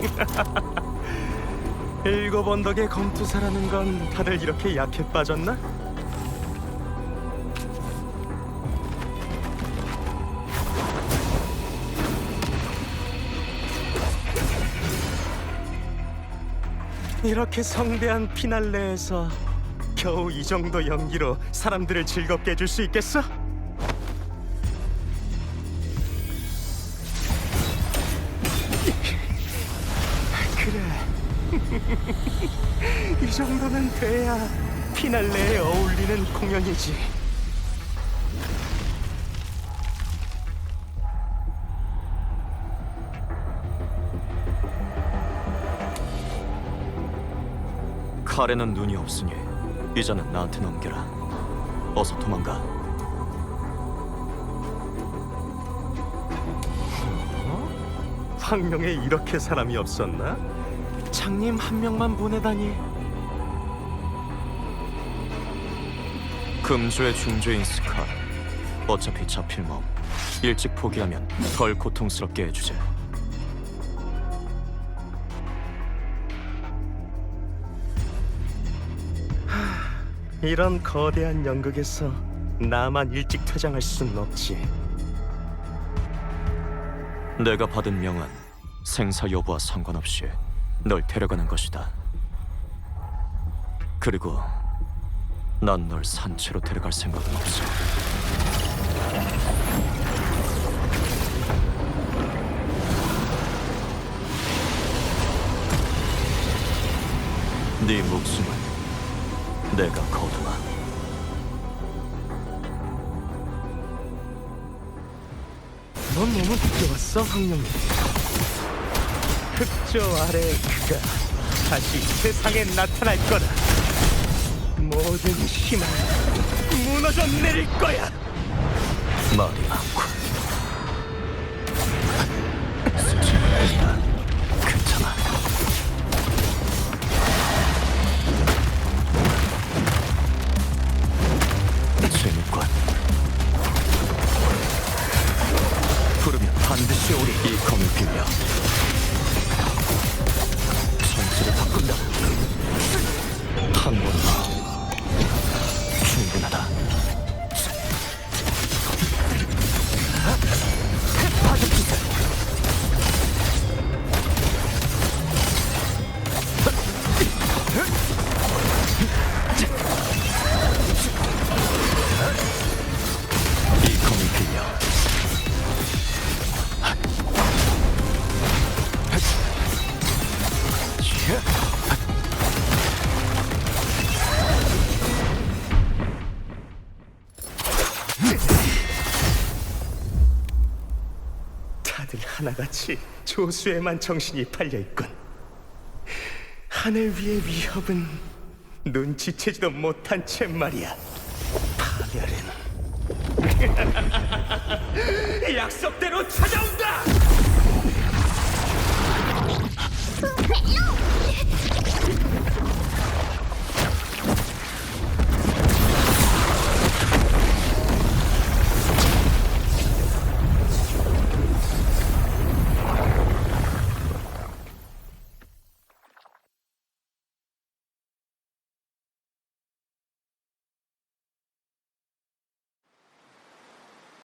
일곱 언덕의 검투사라는 건 다들 이렇게 약해 빠졌나? 이렇게 성대한 피날레에서 겨우 이 정도 연기로 사람들을 즐겁게 해줄 수 있겠어? 이 정도는 돼야 피날레에 어울리는 공연이지. 칼에는 눈이 없으니 이자는 나한테 넘겨라. 어서 도망가. 황룡에 이렇게 사람이 없었나? 장님 한 명만 보내다니. 금주의 중죄인 스카. 어차피 잡힐 몸. 일찍 포기하면 덜 고통스럽게 해주지. 이런 거대한 연극에서 나만 일찍 퇴장할 순 없지. 내가 받은 명은 생사 여부와 상관없이 널 데려가는 것이다. 그리고 난 널 산채로 데려갈 생각은 없어. 네 목숨은 내가 거두마. 넌 너무 늦게 왔어, 황룡이. 흑조 아래 그가 다시 세상에 나타날 거다. 모든 힘을 무너져 내릴 거야. 말이 많고 다들 하나같이 조수에만 정신이 팔려 있군. 하늘 위의 위협은 눈치채지도 못한 채 말이야. 파멸은 약속대로 찾아